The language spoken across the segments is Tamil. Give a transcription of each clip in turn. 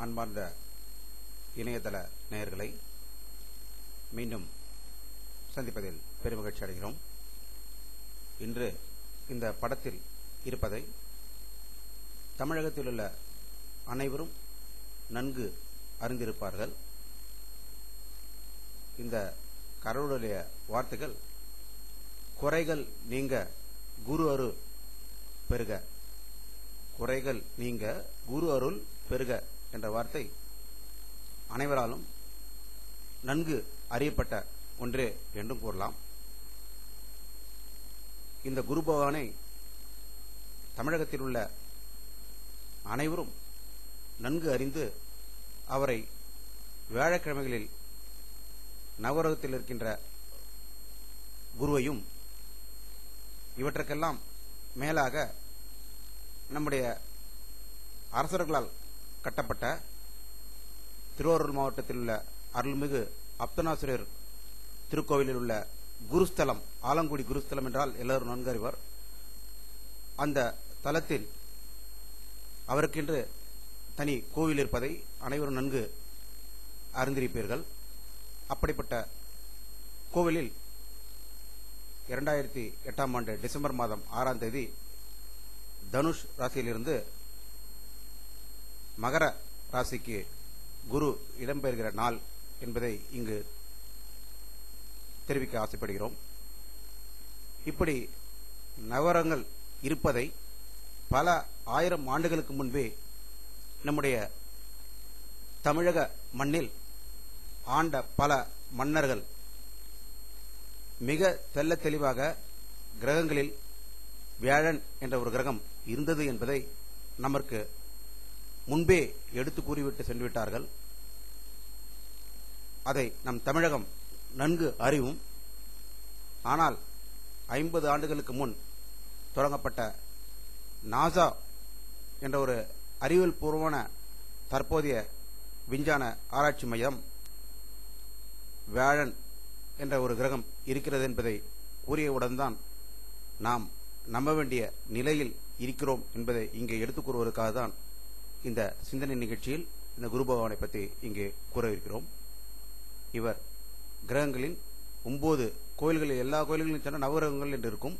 அன்பார்ந்த இணையதள நேயர்களை மீண்டும் சந்திப்பதில் பெருமகிழ்ச்சி அடைகிறோம். இன்று இந்த படத்தில் இருப்பதை தமிழகத்தில் உள்ள அனைவரும் நன்கு அறிந்திருப்பார்கள். இந்த கரவுடைய வார்த்தைகள் குறைகள் நீங்க குரு அருள் பெருக. குறைகள் நீங்க குரு அருள் பெருக. என்ற வார்த்தை அனைவராலும் நன்கு அறியப்பட்ட ஒன்றே என்றும் கூறலாம். இந்த குரு பகவானை தமிழகத்தில் உள்ள அனைவரும் நன்கு அறிந்து அவரை வியாழக்கிழமைகளில் நவரகத்தில் இருக்கின்ற குருவையும் இவற்றுக்கெல்லாம் மேலாக நம்முடைய அரசர்களால் கட்டப்பட்ட திருவாரூர் மாவட்டத்தில் உள்ள அருள்மிகு அப்தனாசிரியர் திருக்கோவிலில் உள்ள குருஸ்தலம் ஆலங்குடி குருஸ்தலம் என்றால் எல்லாரும் நன்கறிவர். அந்த தலத்தில் அவருக்கென்று தனி கோவில் இருப்பதை அனைவரும் நன்கு அறிந்திருப்பீர்கள். அப்படிப்பட்ட கோவிலில் இரண்டாயிரத்தி எட்டாம் ஆண்டு டிசம்பர் மாதம் ஆறாம் தேதி தனுஷ் ராசியிலிருந்து மகர ராசிக்கு குரு இடம்பெறுகிற நாள் என்பதை இங்கு தெரிவிக்க ஆசைப்படுகிறோம். இப்படி நவரங்கள் இருப்பதை பல ஆயிரம் ஆண்டுகளுக்கு முன்பே நம்முடைய தமிழக மண்ணில் ஆண்ட பல மன்னர்கள் மிக தெல்ல தெளிவாக கிரகங்களில் வியாழன் என்ற ஒரு கிரகம் இருந்தது என்பதை நமக்கு முன்பே எடுத்து கூறிவிட்டு சென்றுவிட்டார்கள். அதை நம் தமிழகம் நன்கு அறிவும். ஆனால் ஐம்பது ஆண்டுகளுக்கு முன் தொடங்கப்பட்ட நாசா என்ற ஒரு அறிவியல் பூர்வமான தற்போதைய விஞ்ஞான ஆராய்ச்சி மையம் வியாழன் என்ற ஒரு கிரகம் இருக்கிறது என்பதை கூறியவுடன் தான் நாம் நம்ப வேண்டிய நிலையில் இருக்கிறோம் என்பதை இங்கே எடுத்துக் கூறுவதற்காக தான் இந்த சிந்தனை நிகழ்ச்சியில் இந்த குரு பகவானை பற்றி இங்கே கூற இருக்கிறோம். இவர் கிரகங்களின் ஒன்பது கோயில்களில் எல்லா கோயில்களிலும் சென்ற நவகிரகங்கள் என்று இருக்கும்.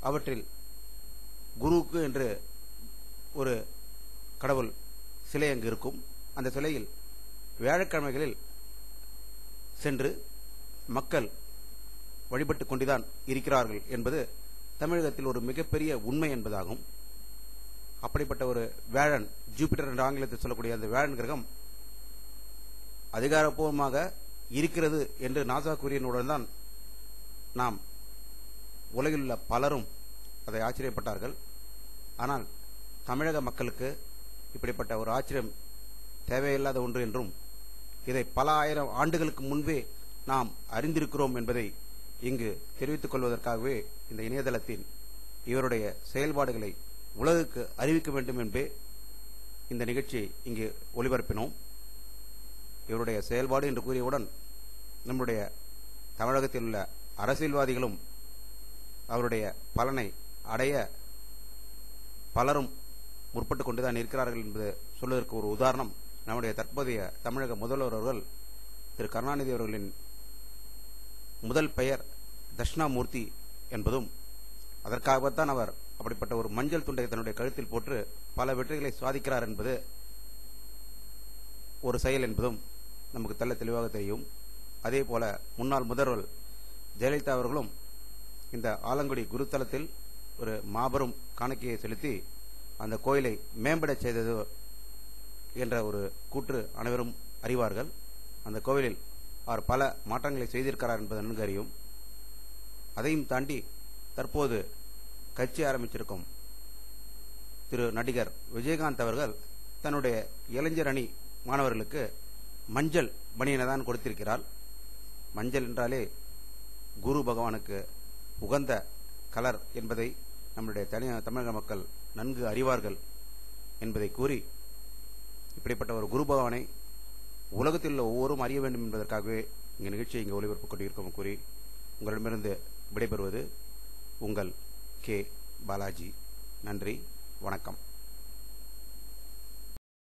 அவற்றில் குருவுக்கு என்று ஒரு கடவுள் சிலை அங்கு இருக்கும். அந்த சிலையில் வியாழக்கிழமைகளில் சென்று மக்கள் வழிபட்டுக் கொண்டுதான் இருக்கிறார்கள் என்பது தமிழகத்தில் ஒரு மிகப்பெரிய உண்மை என்பதாகும். அப்படிப்பட்ட ஒரு வேழன் ஜூபிட்டர் என்ற ஆங்கிலத்தில் சொல்லக்கூடிய அந்த வேழன் கிரகம் அதிகாரப்பூர்வமாக இருக்கிறது என்று நாசா கூறியனுடன் தான் நாம் உலகில் உள்ள பலரும் அதை ஆச்சரியப்பட்டார்கள். ஆனால் தமிழக மக்களுக்கு இப்படிப்பட்ட ஒரு ஆச்சரியம் தேவையில்லாத ஒன்று என்றும் இதை பல ஆயிரம் ஆண்டுகளுக்கு முன்பே நாம் அறிந்திருக்கிறோம் என்பதை இங்கு தெரிவித்துக் கொள்வதற்காகவே இந்த இணையதளத்தின் இவருடைய செயல்பாடுகளை உலகுக்கு அறிவிக்க வேண்டும் என்பே இந்த நிகழ்ச்சியை இங்கு ஒளிபரப்பினோம். இவருடைய செயல்பாடு என்று கூறியவுடன் நம்முடைய தமிழகத்தில் உள்ள அரசியல்வாதிகளும் அவருடைய பலனை அடைய பலரும் முற்பட்டுக் கொண்டுதான் இருக்கிறார்கள் என்பது சொல்வதற்கு ஒரு உதாரணம். நம்முடைய தற்போதைய தமிழக முதல்வர் அவர்கள் திரு கருணாநிதி அவர்களின் முதல் பெயர் தட்சிணாமூர்த்தி என்பதும் அதற்காகத்தான் அவர் அப்படிப்பட்ட ஒரு மஞ்சள் துண்டை தன்னுடைய கழுத்தில் போட்டு பல வெற்றிகளை சாதிக்கிறார் என்பது ஒரு செயல் என்பதும் நமக்கு தெல்ல தெளிவாக தெரியும். அதே போல முன்னாள் முதல்வர் ஜெயலலிதா அவர்களும் இந்த ஆலங்குடி குருத்தலத்தில் ஒரு மாபெரும் காணிக்கையை செலுத்தி அந்த கோயிலை மேம்பட செய்தது என்ற ஒரு கூற்று அனைவரும் அறிவார்கள். அந்த கோவிலில் அவர் பல மாற்றங்களை செய்திருக்கிறார் என்பது நன்கு அறியும். அதையும் தாண்டி தற்போது கட்சி ஆரம்பிச்சிருக்கும். திரு நடிகர் விஜயகாந்த் அவர்கள் தன்னுடைய இளைஞர் அணி மாணவர்களுக்கு மஞ்சள் பணியினை தான் கொடுத்திருக்கிறார். மஞ்சள் என்றாலே குரு பகவானுக்கு உகந்த கலர் என்பதை நம்முடைய தனி தமிழக மக்கள் நன்கு அறிவார்கள் என்பதை கூறி இப்படிப்பட்ட ஒரு குரு பகவானை உலகத்தில் உள்ள ஒவ்வொருவரும் அறிய வேண்டும் என்பதற்காகவே இங்கே நிகழ்ச்சியை இங்கே ஒளிபரப்பு கொண்டிருக்கும் கூறி உங்களிடமிருந்து விடைபெறுவது உங்கள் கே பாலாஜி. நன்றி. வணக்கம்.